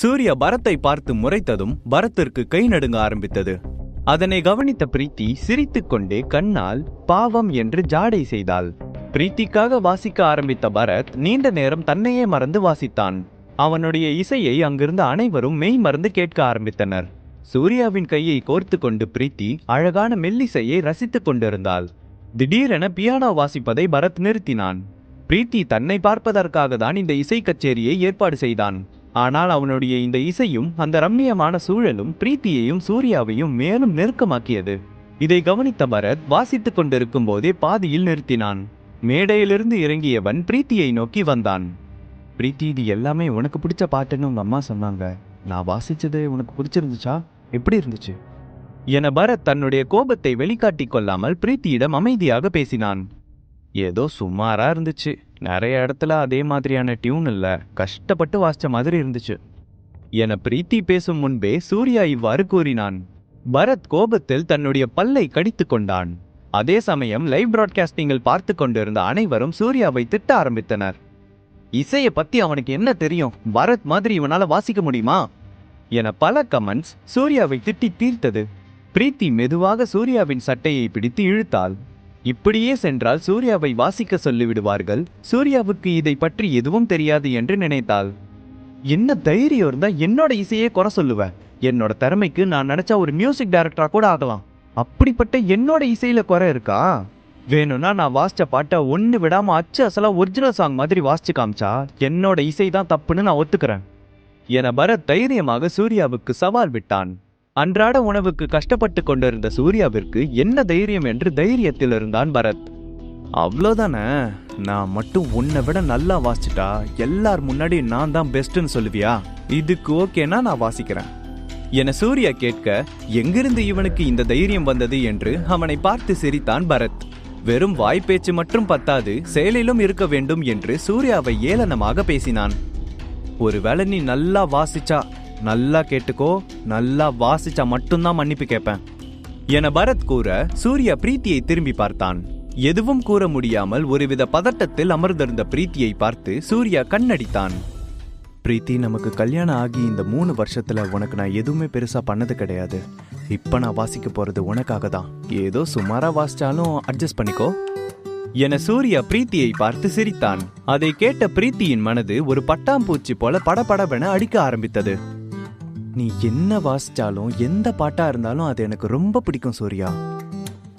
சூர்யா பரத்தை பார்த்து முறைத்ததும் பரத்திற்கு கை நடுங்க ஆரம்பித்தது. அதனை கவனித்த பிரீத்தி சிரித்துக்கொண்டே கண்ணால் பாவம் என்று ஜாடை செய்தாள். பிரீத்திக்காக வாசிக்க ஆரம்பித்த பரத் நீண்ட நேரம் தன்னையே மறந்து வாசித்தான். அவனுடைய இசையை அங்கிருந்த அனைவரும் மெய் மறந்து கேட்க ஆரம்பித்தனர். சூர்யாவின் கையை கோர்த்து கொண்டு பிரீத்தி அழகான மெல்லிசையை ரசித்துக் கொண்டிருந்தாள். திடீரென பியானோ வாசிப்பதை பரத் நிறுத்தினான். பிரீத்தி தன்னை பார்ப்பதற்காக தான் இந்த இசை கச்சேரியை ஏற்பாடு செய்தான். ஆனால் அவனுடைய இந்த இசையும் அந்த ரம்மியமான சூழலும் பிரீத்தியையும் சூர்யாவையும் மேலும் நெருக்கமாக்கியது. இதை கவனித்த பரத் வாசித்துக் கொண்டிருக்கும் போதே பாதியில் நிறுத்தினான். மேடையிலிருந்து இறங்கியவன் பிரீத்தியை நோக்கி வந்தான். பிரீத்தி இது எல்லாமே உனக்கு பிடிச்ச பாட்டுன்னு உங்க அம்மா சொன்னாங்க. நான் வாசிச்சது உனக்கு பிடிச்சிருந்துச்சா? எப்படி இருந்துச்சு? என பரத் தன்னுடைய கோபத்தை வெளிக்காட்டிக் கொள்ளாமல் பிரீத்தியிடம் அமைதியாக பேசினான். ஏதோ சுமாரா இருந்துச்சு. நிறைய இடத்துல அதே மாதிரியான டியூன் இல்லை. கஷ்டப்பட்டு வாசிச்ச மாதிரி இருந்துச்சு. என பிரீத்தி பேசும் முன்பே சூர்யா இவ்வாறு கூறினான். பரத் கோபத்தில் தன்னுடைய பல்லை கடித்து கொண்டான். அதே சமயம் லைவ் பிராட்காஸ்டிங்கில் பார்த்து கொண்டிருந்த அனைவரும் சூர்யாவை திட்ட ஆரம்பித்தனர். இசையை பத்தி அவனுக்கு என்ன தெரியும்? பரத் மாதிரி இவனால வாசிக்க முடியுமா? என பல கமெண்ட்ஸ் சூர்யாவை திட்டி தீர்த்தது. பிரீத்தி மெதுவாக சூர்யாவின் சட்டையை பிடித்து இழுத்தாள். இப்படியே சென்றால் சூர்யாவை வாசிக்க சொல்லிவிடுவார்கள். சூர்யாவுக்கு இதை பற்றி எதுவும் தெரியாது என்று நினைத்தாள். என்ன தைரியம் இருந்தா என்னோட இசையே குறை சொல்லுவேன் என்னோட திறமைக்கு நான் நினைச்சா ஒரு மியூசிக் டைரக்டரா கூட ஆகலாம். அப்படிப்பட்ட என்னோட இசையில குறை இருக்கா? வேணும்னா நான் வாசிச்ச பாட்டை ஒன்று விடாம அச்சு அசலா ஒரிஜினல் சாங் மாதிரி வாசிச்சு காமிச்சா என்னோட இசை தான் தப்புன்னு நான் ஒத்துக்கிறேன். என பரத் தைரியமாக சூர்யாவுக்கு சவால் விட்டான். அன்றாட உணவுக்கு கஷ்டப்பட்டு கொண்டிருந்த சூர்யாவிற்கு என்ன தைரியம் என்று தைரியத்தில் இருந்தான் பரத். அவ்வளோதானே நான் மட்டும் உன்னை விட நல்லா வாசிச்சிட்டா எல்லார் முன்னாடி நான் தான் பெஸ்ட்னு சொல்லுவியா? இதுக்கு ஓகேனா நான் வாசிக்கிறேன். என சூர்யா கேட்க எங்கிருந்து இவனுக்கு இந்த தைரியம் வந்தது? என்று அவனை பார்த்து சிரித்தான் பரத். வெறும் வாய்ப்பேச்சு மட்டும் பத்தாது செயலிலும் இருக்க வேண்டும் என்று சூர்யாவை ஏளனமாக பேசினான். ஒருவேளை நீ நல்லா வாசிச்சா நல்லா கேட்டுக்கோ நல்லா வாசிச்சா மட்டும்தான் மன்னிப்பு கேட்பேன். என பரத் கூற சூர்யா பிரீத்தியை திரும்பி பார்த்தான். எதுவும் கூற முடியாமல் ஒருவித பதட்டத்தில் அமர்ந்திருந்த பிரீத்தியை பார்த்து சூர்யா கண்ணடித்தான். பிரீத்தி நமக்கு கல்யாணம் ஆகி இந்த மூணு வருஷத்துல உனக்கு நான் எதுவுமே பெருசா பண்ணது கிடையாது. இப்ப நான் வாசிக்க போறது உனக்காக தான். ஏதோ சுமாரா வாசிச்சாலும் அட்ஜஸ்ட் பண்ணிக்கோ. என சூர்யா பிரீத்தியை பார்த்து சிரித்தான். அதை கேட்ட பிரீத்தியின் மனது ஒரு பட்டாம்பூச்சி போல படபடவென அடிக்க ஆரம்பித்தது. நீ என்ன வாசிச்சாலும் எந்த பாட்டா இருந்தாலும் அது எனக்கு ரொம்ப பிடிக்கும் சூர்யா.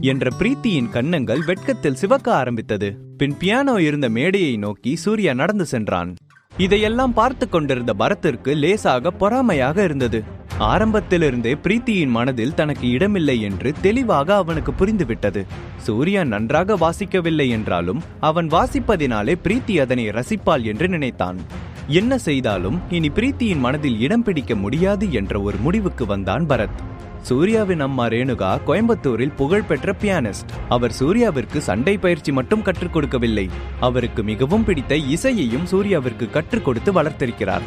என்ற பிரீத்தியின் கன்னங்கள் வெட்கத்தில் சிவக்க ஆரம்பித்தது. பின் பியானோ இருந்த மேடையை நோக்கி சூர்யா நடந்து சென்றான். இதையெல்லாம் பார்த்து கொண்டிருந்த பரத்திற்கு லேசாக பொறாமையாக இருந்தது. ஆரம்பத்திலிருந்தே பிரீத்தியின் மனதில் தனக்கு இடமில்லை என்று தெளிவாக அவனுக்கு புரிந்துவிட்டது. சூர்யா நன்றாக வாசிக்கவில்லை என்றாலும் அவன் வாசிப்பதினாலே பிரீத்தி அதனை ரசிப்பாள் என்று நினைத்தான். என்ன செய்தாலும் இனி பிரீத்தியின் மனதில் இடம் பிடிக்க முடியாது என்ற ஒரு முடிவுக்கு வந்தான் பரத். சூர்யாவின் அம்மா ரேணுகா கோயம்புத்தூரில் புகழ்பெற்ற பியானிஸ்ட் அவர் சூர்யாவிற்கு சண்டை பயிற்சி மட்டும் கற்றுக் கொடுக்கவில்லை. அவருக்கு மிகவும் பிடித்த இசையையும் சூர்யாவிற்கு கற்றுக் கொடுத்து வளர்த்திருக்கிறார்.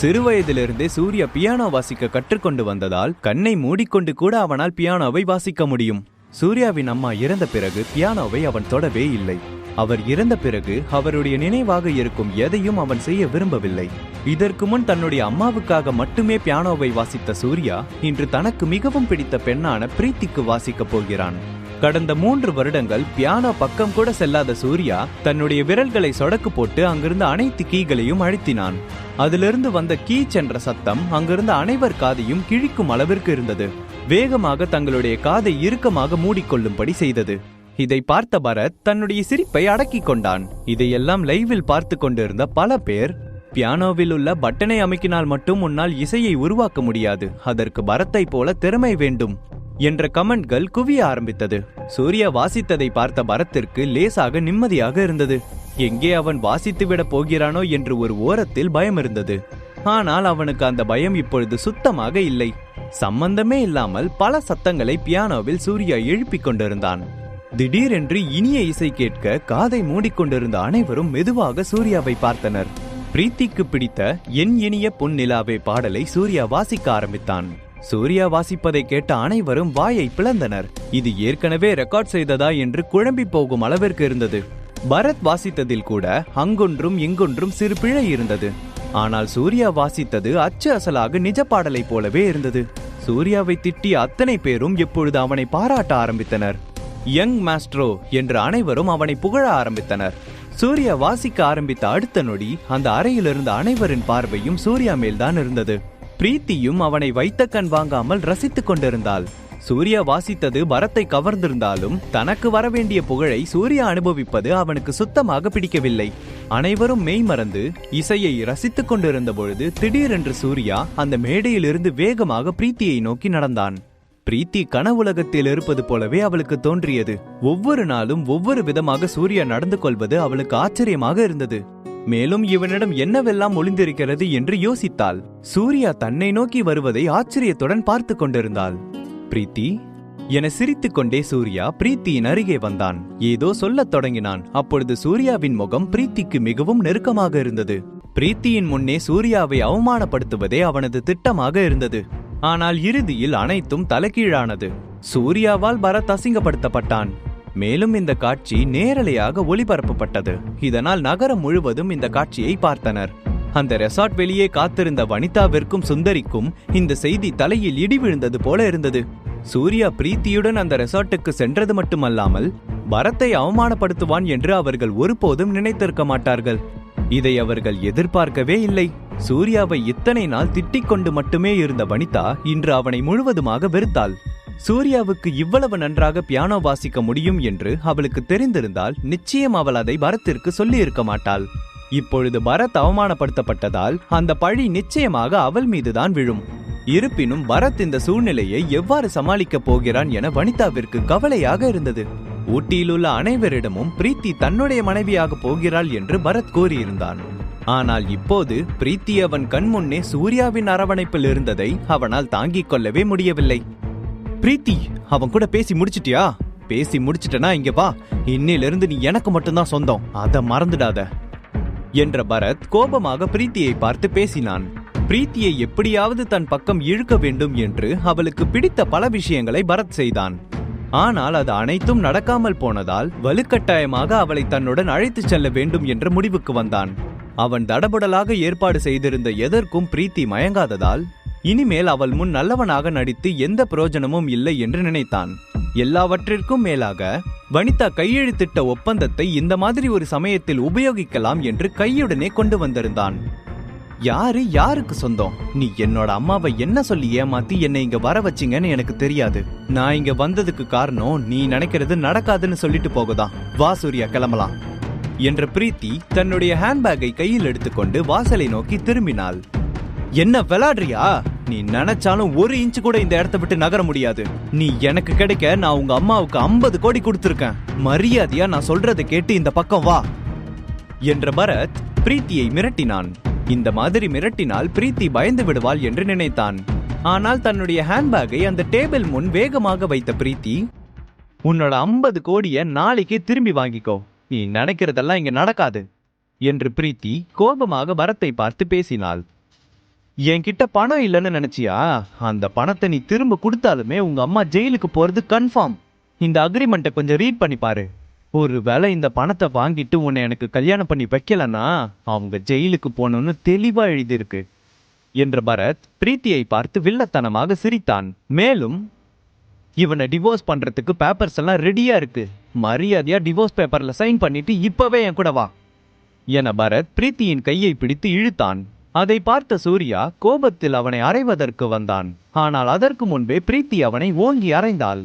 சிறுவயதிலிருந்தே சூர்யா பியானோ வாசிக்க கற்றுக்கொண்டு வந்ததால் கண்ணை மூடிக்கொண்டு கூட அவனால் பியானோவை வாசிக்க முடியும். சூர்யாவின் அம்மா இறந்த பிறகு பியானோவை அவன் தொடவே இல்லை. அவர் இறந்த பிறகு அவருடைய நினைவாக இருக்கும் எதையும் அவன் செய்ய விரும்பவில்லை. இதற்கு முன் தன்னுடைய அம்மாவுக்காக மட்டுமே பியானோவை வாசித்த சூர்யா இன்று தனக்கு மிகவும் பிடித்த பெண்ணான பிரீத்திக்கு வாசிக்கப் போகிறான். கடந்த மூன்று வருடங்கள் பியானோ பக்கம் கூட செல்லாத சூர்யா தன்னுடைய விரல்களை சொடக்கு போட்டு அங்கிருந்த அனைத்து கீகளையும் அழுத்தினான். அதிலிருந்து வந்த கீச் என்ற சத்தம் அங்கிருந்த அனைவர் காதையும் கிழிக்கும் அளவிற்கு இருந்தது. வேகமாக தங்களுடைய காதை இறுக்கமாக மூடிக்கொள்ளும்படி செய்தது. இதை பார்த்த பரத் தன்னுடைய சிரிப்பை அடக்கிக் கொண்டான். இதையெல்லாம் லைவில் பார்த்து கொண்டிருந்த பல பேர் பியானோவில் உள்ள பட்டனை அமைக்கினால் மட்டும் உன்னால் இசையை உருவாக்க முடியாது. அதற்கு பரத்தை போல திறமை வேண்டும் என்ற கமெண்ட்கள் குவிய ஆரம்பித்தது. சூர்யா வாசித்ததை பார்த்த பரத்திற்கு லேசாக நிம்மதியாக இருந்தது. எங்கே அவன் வாசித்து விட போகிறானோ என்று ஒரு ஓரத்தில் பயம் இருந்தது. ஆனால் அவனுக்கு அந்த பயம் இப்பொழுது சுத்தமாக இல்லை. சம்பந்தமே இல்லாமல் பல சத்தங்களை பியானோவில் சூர்யா எழுப்பிக் கொண்டிருந்தான். திடீரென்று இனிய இசை கேட்க காதை மூடிக்கொண்டிருந்த அனைவரும் மெதுவாக சூர்யாவை பார்த்தனர். பிரீத்திக்கு பிடித்த என் இனிய பொன்னிலாவே பாடலை சூர்யா வாசிக்க ஆரம்பித்தான். சூர்யா வாசிப்பதை கேட்ட அனைவரும் வாயை பிளந்தனர். இது ஏற்கனவே ரெக்கார்ட் செய்ததா என்று குழம்பி போகும் அளவிற்கு இருந்தது. பரத் வாசித்ததில் கூட அங்கொன்றும் இங்கொன்றும் சிறு பிழை இருந்தது. ஆனால் சூர்யா வாசித்தது அச்சு அசலாக நிஜ பாடலை போலவே இருந்தது. சூர்யாவை திட்டிய அத்தனை பேரும் இப்பொழுது அவனை பாராட்ட ஆரம்பித்தனர். யங் மாஸ்ட்ரோ என்று அனைவரும் அவனை புகழ ஆரம்பித்தனர். சூர்யா வாசிக்க ஆரம்பித்த அடுத்த நொடி அந்த அறையில் இருந்த அனைவரின் பார்வையும் சூர்யா மேல்தான் இருந்தது. பிரீத்தியும் அவனை வைத்த கண் வாங்காமல் ரசித்துக் கொண்டிருந்தாள். சூர்யா வாசித்தது பரத்தை கவர்ந்திருந்தாலும் தனக்கு வரவேண்டிய புகழை சூர்யா அனுபவிப்பது அவனுக்கு சுத்தமாக பிடிக்கவில்லை. அனைவரும் மெய்மறந்து இசையை ரசித்துக் கொண்டிருந்த பொழுது திடீரென்று சூர்யா அந்த மேடையிலிருந்து வேகமாக பிரீத்தியை நோக்கி நடந்தான். பிரீத்தி கனவுலகத்தில் இருப்பது போலவே அவளுக்கு தோன்றியது. ஒவ்வொரு நாளும் ஒவ்வொரு விதமாக சூர்யா நடந்து கொள்வது அவளுக்கு ஆச்சரியமாக இருந்தது. மேலும் இவனிடம் என்னவெல்லாம் ஒளிந்திருக்கிறது என்று யோசித்தாள். சூர்யா தன்னை நோக்கி வருவதை ஆச்சரியத்துடன் பார்த்து கொண்டிருந்தாள். பிரீத்தி என சிரித்துக்கொண்டே சூர்யா பிரீத்தியின் அருகே வந்தான். ஏதோ சொல்லத் தொடங்கினான். அப்பொழுது சூர்யாவின் முகம் பிரீத்திக்கு மிகவும் நெருக்கமாக இருந்தது. பிரீத்தியின் முன்னே சூர்யாவை அவமானப்படுத்துவதே அவனது திட்டமாக இருந்தது. ஆனால் இறுதியில் அனைத்தும் தலைகீழானது. சூர்யாவால் பரத் அசிங்கப்படுத்தப்பட்டான். மேலும் இந்த காட்சி நேரலையாக ஒளிபரப்பப்பட்டது. இதனால் நகரம் முழுவதும் இந்த காட்சியை பார்த்தனர். அந்த ரெசார்ட் வெளியே காத்திருந்த வனிதாவிற்கும் சுந்தரிக்கும் இந்த செய்தி தலையில் இடி விழுந்தது போல இருந்தது. சூர்யா பிரீத்தியுடன் அந்த ரெசார்ட்டுக்கு சென்றது மட்டுமல்லாமல் பரத்தை அவமானப்படுத்துவான் என்று அவர்கள் ஒருபோதும் நினைத்திருக்க மாட்டார்கள். இதை அவர்கள் எதிர்பார்க்கவே இல்லை. சூர்யாவை இத்தனை நாள் திட்டிக் கொண்டு மட்டுமே இருந்த வனிதா இன்று அவனை முழுவதுமாக வெறுத்தாள். சூர்யாவுக்கு இவ்வளவு நன்றாக பியானோ வாசிக்க முடியும் என்று அவளுக்கு தெரிந்திருந்தால் நிச்சயம் அவள் அதை பரத்திற்கு சொல்லியிருக்க மாட்டாள். இப்பொழுது பரத் அவமானப்படுத்தப்பட்டதால் அந்த பழி நிச்சயமாக அவள் மீதுதான் விழும். இருப்பினும் பரத் இந்த சூழ்நிலையை எவ்வாறு சமாளிக்கப் போகிறான் என வனிதாவிற்கு கவலையாக இருந்தது. ஊட்டியிலுள்ள அனைவரிடமும் பிரீத்தி தன்னுடைய மனைவியாக போகிறாள் என்று பரத் கூறியிருந்தான். ஆனால் இப்போது பிரீத்தி அவன் கண் முன்னே சூர்யாவின் அரவணைப்பில் இருந்ததை அவனால் தாங்கிக் கொள்ளவே முடியவில்லை. பிரீத்தி அவன் கூட பேசி முடிச்சிட்டியா? பேசி முடிச்சிட்டனா? இங்க வா. இன்னிலிருந்து நீ எனக்கு மட்டும்தான் சொந்தம். அதை மறந்துடாத. என்ற பரத் கோபமாக பிரீத்தியை பார்த்து பேசினான். பிரீத்தியை எப்படியாவது தன் பக்கம் இழுக்க வேண்டும் என்று அவளுக்கு பிடித்த பல விஷயங்களை பரத் செய்தான். ஆனால் அது அனைத்தும் நடக்காமல் போனதால் வலுக்கட்டாயமாக அவளை தன்னுடன் அழைத்துச் செல்ல வேண்டும் என்ற முடிவுக்கு வந்தான். அவன் தடபுடலாக ஏற்பாடு செய்திருந்த எதற்கும் பிரீத்தி மயங்காததால் இனிமேல் அவள் முன் நல்லவனாக நடித்து எந்த பிரயோஜனமும் இல்லை என்று நினைத்தான். எல்லாவற்றிற்கும் மேலாக வனிதா கையெழுத்திட்ட ஒப்பந்தத்தை இந்த மாதிரி ஒரு சமயத்தில் உபயோகிக்கலாம் என்று கையுடனே கொண்டு வந்திருந்தான். யாரு? யாருக்கு சொந்தம்? நீ என்னோட அம்மாவை என்ன சொல்லி ஏமாத்தி என்னை இங்க வர வச்சீங்கன்னு எனக்கு தெரியாது. நான் இங்க வந்ததுக்கு காரணம் நீ நினைக்கிறது நடக்காதுன்னு சொல்லிட்டு போகுதான். வா சூர்யா கிளம்பலாம். என்ற பிரீத்தி தன்னுடைய ஹேண்ட்பேக்கை கையில் எடுத்துக்கொண்டு வாசலை நோக்கி திரும்பினாள். என்ன விளாடுறியா நீ நினைச்சாலும் ஒரு இன்ச் கூட இந்த இடத்த விட்டு நகர முடியாது. நீ எனக்கு கிடைக்க நான் உங்க அம்மாவுக்கு 50 கோடி கொடுத்துருக்கேன். மரியாதையா நான் சொல்றதை கேட்டு இந்த பக்கம் வா. என்ற பரத் பிரீத்தியை மிரட்டினான். இந்த மாதிரி மிரட்டினால் பிரீத்தி பயந்து விடுவாள் என்று நினைத்தான். ஆனால் தன்னுடைய ஹேண்ட்பேக்கை அந்த டேபிள் முன் வேகமாக வைத்த பிரீத்தி உன்னோட ஐம்பது கோடியை நாளைக்கே திரும்பி வாங்கிக்கோ. நீ நினைக்கிறதெல்லாம் இங்க நடக்காது என்று பிரீத்தி கோபமாக பரத்தை பார்த்து பேசினாள். என்கிட்ட பணம் இல்லைன்னு நினைச்சியா? அந்த பணத்தை நீ திரும்ப கொடுத்தாலுமே உங்க அம்மா ஜெயிலுக்கு போறது கன்ஃபார்ம். இந்த அக்ரிமெண்ட்டை கொஞ்சம் ரீட் பண்ணி பாரு. ஒருவேளை இந்த பணத்தை வாங்கிட்டு உன்னை எனக்கு கல்யாணம் பண்ணி வைக்கலன்னா அவங்க ஜெயிலுக்கு போகணும்னு தெளிவா எழுதியிருக்கு. என்ற பரத் பிரீத்தியை பார்த்து வில்லத்தனமாக சிரித்தான். மேலும் இவனை டிவோர்ஸ் பண்ணுறதுக்கு பேப்பர்ஸ் எல்லாம் ரெடியாக இருக்கு. மரியாதையாக டிவோர்ஸ் பேப்பரில் சைன் பண்ணிட்டு இப்போவே என் கூட வா. என பரத் பிரீத்தியின் கையை பிடித்து இழுத்தான். அதை பார்த்த சூர்யா கோபத்தில் அவனை அறைவதற்கு வந்தான். ஆனால் அதற்கு முன்பே பிரீத்தி அவனை ஓங்கி அறைந்தாள்.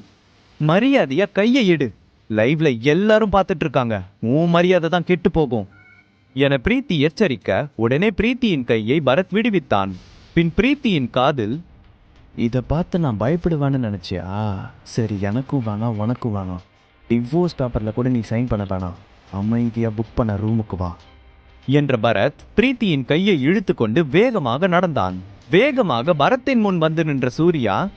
மரியாதையா கையை இடு. லைவ்ல எல்லாரும் பார்த்துட்டு இருக்காங்க. உன் மரியாதை தான் கெட்டு போகும். என பிரீத்தி எச்சரிக்க உடனே பிரீத்தியின் கையை பரத் விடுவித்தான். பின் பிரீத்தியின் காதில் இதை பார்த்து நான் பயப்படுவேன்னு நினச்சியா? சரி எனக்கும் வேணாம் உனக்கும் வேணாம். டிவோர்ஸ் பேப்பரில் கூட நீ சைன் பண்ண வேணாம். அமைதியாக புக் பண்ண ரூமுக்கு வா. என்ற பரத் பிரீத்தியின் கையை இழுத்துக்கொண்டு வேகமாக நடந்தான். வேகமாக பரத்தின் முன் வந்து நின்ற சூர்யா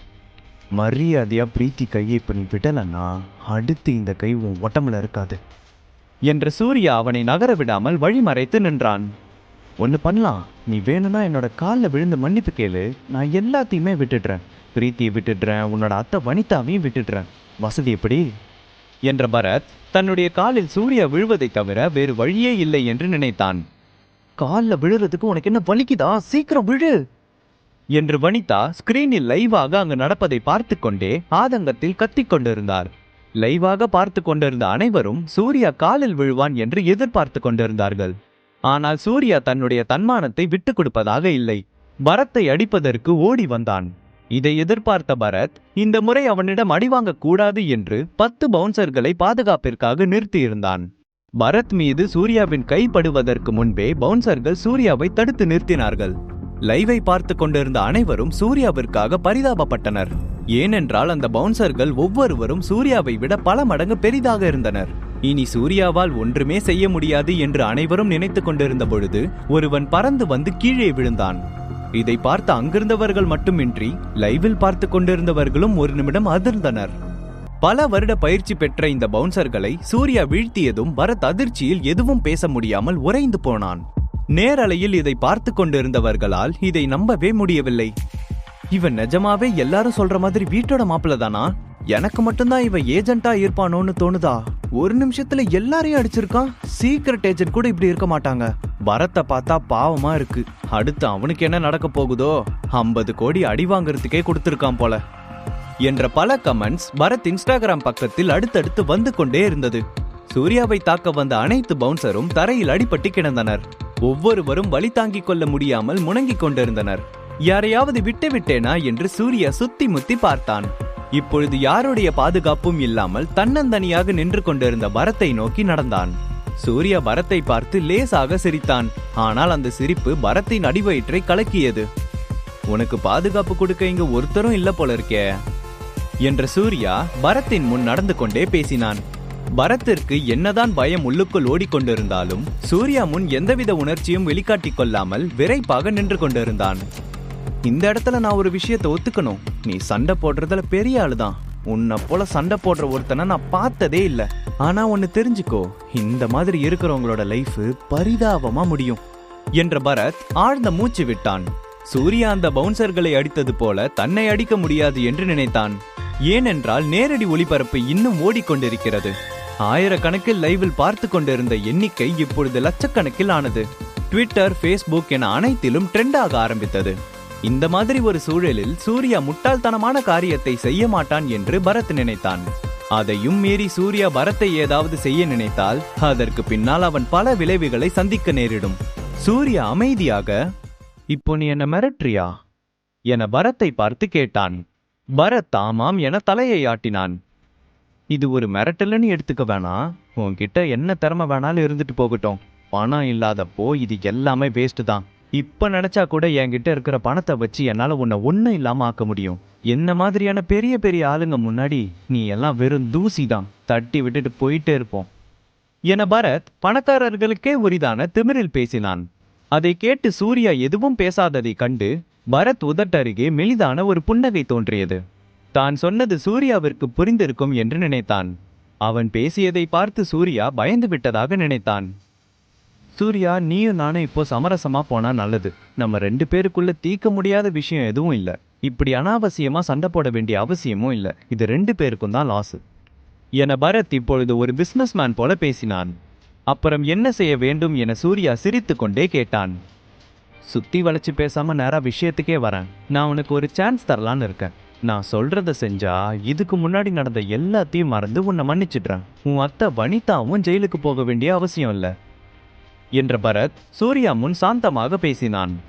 மரியாதையா பிரீத்தி கையை இப்போ நீ விடலன்னா அடுத்து இந்த கை உன் உடம்புல இருக்காது. என்ற சூர்யா அவனை நகர விடாமல் வழிமறைத்து நின்றான். ஒன்று பண்ணலாம். நீ வேணும்னா என்னோட காலில் விழுந்து மன்னிப்பு கேளு. நான் எல்லாத்தையுமே விட்டுடுறேன். பிரீத்தியை விட்டுடுறேன். உன்னோட அத்தை வனிதாவையும் விட்டுடுறேன். வசதி எப்படி? என்ற பரத் தன்னுடைய காலில் சூர்யா விழுவதைத் தவிர வேறு வழியே இல்லை என்று நினைத்தான். காலில் விழுறதுக்கு உனக்கு என்ன வலிக்குதா? சீக்கிரம் விழு! என்று வனிதா ஸ்கிரீனில் லைவாக அங்கு நடப்பதை பார்த்து கொண்டே ஆதங்கத்தில் கத்திக்கொண்டிருந்தார் லைவாக பார்த்து கொண்டிருந்த அனைவரும் சூர்யா காலில் விழுவான் என்று எதிர்பார்த்து கொண்டிருந்தார்கள். ஆனால் சூர்யா தன்னுடைய தன்மானத்தை விட்டு கொடுப்பதாக இல்லை. பரத்தை அடிப்பதற்கு ஓடி வந்தான். இதை எதிர்பார்த்த பரத் இந்த முறை அவனிடம் அடிவாங்கக் கூடாது என்று பத்து பவுன்சர்களை பாதுகாப்பிற்காக நிறுத்தியிருந்தான். பரத் மீது சூர்யாவின் கைப்படுவதற்கு முன்பே பவுன்சர்கள் சூர்யாவை தடுத்து நிறுத்தினார்கள். லைவை பார்த்து கொண்டிருந்த அனைவரும் சூர்யாவிற்காக பரிதாபப்பட்டனர். ஏனென்றால் அந்த பவுன்சர்கள் ஒவ்வொருவரும் சூர்யாவை விட பல மடங்கு பெரிதாக இருந்தனர். இனி சூர்யாவால் ஒன்றுமே செய்ய முடியாது என்று அனைவரும் நினைத்துக் கொண்டிருந்த பொழுது ஒருவன் பறந்து வந்து கீழே விழுந்தான். இதை பார்த்த அங்கிருந்தவர்கள் மட்டுமின்றி லைவில் பார்த்து கொண்டிருந்தவர்களும் ஒரு நிமிடம் அதிர்ந்தனர். பல வருட பயிற்சி பெற்ற இந்த பவுன்சர்களை சூர்யா வீழ்த்தியதும் பரத் அதிர்ச்சியில் எதுவும் பேச முடியாமல் உறைந்து போனான். நேரலையில் இதை பார்த்து கொண்டிருந்தவர்களால் இதை நம்பவே முடியவில்லை. இவன் நிஜமாவே எல்லாரும் சொல்ற மாதிரி வீட்டோட மாப்பிள்ள தானா? எனக்கு மட்டும்தான் இவன் ஏஜென்ட்டா இருப்பானோன்னு தோணுதா? ஒரு நிமிஷத்துல எல்லாரையும் அடிச்சிருக்கான். சீக்கிரட் ஏஜென்ட் கூட இப்படி இருக்க மாட்டாங்க. பரத்தை பார்த்தா பாவமா இருக்கு. அடுத்து அவனுக்கு என்ன நடக்க போகுதோ? ஐம்பது கோடி அடி வாங்குறதுக்கே கொடுத்துருக்கான் போல. என்ற பல கமெண்ட்ஸ் பரத் இன்ஸ்டாகிராம் பக்கத்தில் அடுத்தடுத்து வந்து கொண்டே இருந்தது. சூர்யாவை தாக்க வந்த அனைத்து பவுன்சரும் தரையில் அடிபட்டு கிடந்தனர். ஒவ்வொருவரும் வழி தாங்கிக் கொள்ள முடியாமல் முணங்கிக் கொண்டிருந்தனர். யாரையாவது விட்டு விட்டேனா என்று சூர்யா சுத்தி முத்தி பார்த்தான். இப்பொழுது யாருடைய பாதுகாப்பும் இல்லாமல் தன்னந்தனியாக நின்று கொண்டிருந்த பரத்தை நோக்கி நடந்தான். சூர்யா பரத்தை பார்த்து லேசாக சிரித்தான். ஆனால் அந்த சிரிப்பு பரத்தின் அடிவயிற்றை கலக்கியது. உனக்கு பாதுகாப்பு கொடுக்க இங்க ஒருத்தரும் இல்ல போல இருக்கே என்ற சூர்யா பரத்தின் முன் நடந்து கொண்டே பேசினான். பரத்திற்கு என்னதான் பயம் உள்ளுக்குள் ஓடிக்கொண்டிருந்தாலும் சூர்யா முன் எந்தவித உணர்ச்சியும் வெளிக்காட்டிக் கொள்ளாமல் விரைப்பாக நின்று கொண்டிருந்தான். இந்த இடத்துல நான் ஒரு விஷயத்தை ஒத்துக்கணும். நீ சண்டை போடுறதுல பெரிய ஆளுதான். உன்னை போல சண்டை போடுற ஒருத்தனை நான் பார்த்ததே இல்ல. ஆனா ஒன்னு தெரிஞ்சுக்கோ இந்த மாதிரி இருக்கிறவங்களோட லைஃப் பரிதாபமா முடியும். என்ற பரத் ஆழ்ந்த மூச்சு விட்டான். சூர்யா அந்த பவுன்சர்களை அடித்தது போல தன்னை அடிக்க முடியாது என்று நினைத்தான். ஏனென்றால் நேரடி ஒளிபரப்பு இன்னும் ஓடிக்கொண்டிருக்கிறது. ஆயிரக்கணக்கில் லைவில் பார்த்து கொண்டிருந்த எண்ணிக்கை இப்பொழுது லட்சக்கணக்கில் ஆனது. ட்விட்டர் ஃபேஸ்புக் என அனைத்திலும் ட்ரெண்டாக ஆரம்பித்தது. இந்த மாதிரி ஒரு சூழலில் சூர்யா முட்டாள்தனமான காரியத்தை செய்ய மாட்டான் என்று பரத் நினைத்தான். அதையும் மீறி சூர்யா பரத்தை ஏதாவது செய்ய நினைத்தால் அதற்கு பின்னால் அவன் பல விளைவுகளை சந்திக்க நேரிடும். சூர்யா அமைதியாக இப்போ நீ என்ன மிரட்டுறியா? என பரத்தை பார்த்து கேட்டான். பரத் ஆமாம் என தலையை ஆட்டினான். இது ஒரு மிரட்டல்னு எடுத்துக்க வேணாம் உன்கிட்ட என்ன திறமை வேணாலும் இருந்துட்டு போகட்டும். பணம் இல்லாதப்போ இது எல்லாமே வேஸ்ட் தான். இப்போ நினச்சா கூட என்கிட்ட இருக்கிற பணத்தை வச்சு என்னால் உன்னை ஒன்றும் இல்லாமல் ஆக்க முடியும். என்ன மாதிரியான பெரிய பெரிய ஆளுங்க முன்னாடி நீ எல்லாம் வெறும் தூசி தான் தட்டி விட்டுட்டு போயிட்டே இருப்போம். என பரத் பணக்காரர்களுக்கே உரிதான திமிரில் பேசினான். அதை கேட்டு சூர்யா எதுவும் பேசாததை கண்டு பரத் உதட்டருகே மெலிதான ஒரு புன்னகை தோன்றியது. தான் சொன்னது சூர்யாவிற்கு புரிந்திருக்கும் என்று நினைத்தான். அவன் பேசியதை பார்த்து சூர்யா பயந்து விட்டதாக நினைத்தான். சூர்யா நீயும் நானும் இப்போ சமரசமா போனா நல்லது. நம்ம ரெண்டு பேருக்குள்ள தீர்க்க முடியாத விஷயம் எதுவும் இல்ல. இப்படி அனாவசியமா சண்டை போட வேண்டிய அவசியமும் இல்ல. இது ரெண்டு பேருக்கும் தான் லாஸ் என பரத் இப்பொழுது ஒரு பிஸ்னஸ்மேன் போல பேசினான். அப்புறம் என்ன செய்ய வேண்டும் என சூர்யா சிரித்து கொண்டே கேட்டான். சுத்தி வளைச்சு பேசாம நேரா விஷயத்துக்கே வரேன். நான் உனக்கு ஒரு சான்ஸ் தரலான்னு இருக்கேன். நான் சொல்றத செஞ்சா இதுக்கு முன்னாடி நடந்த எல்லாத்தையும் மறந்து உன்னை மன்னிச்சிடுறேன். உன் அத்தை வனிதாவும் ஜெயிலுக்கு போக வேண்டிய அவசியம் இல்லை. என்ற பரத் சூர்யா முன் சாந்தமாக பேசினான்.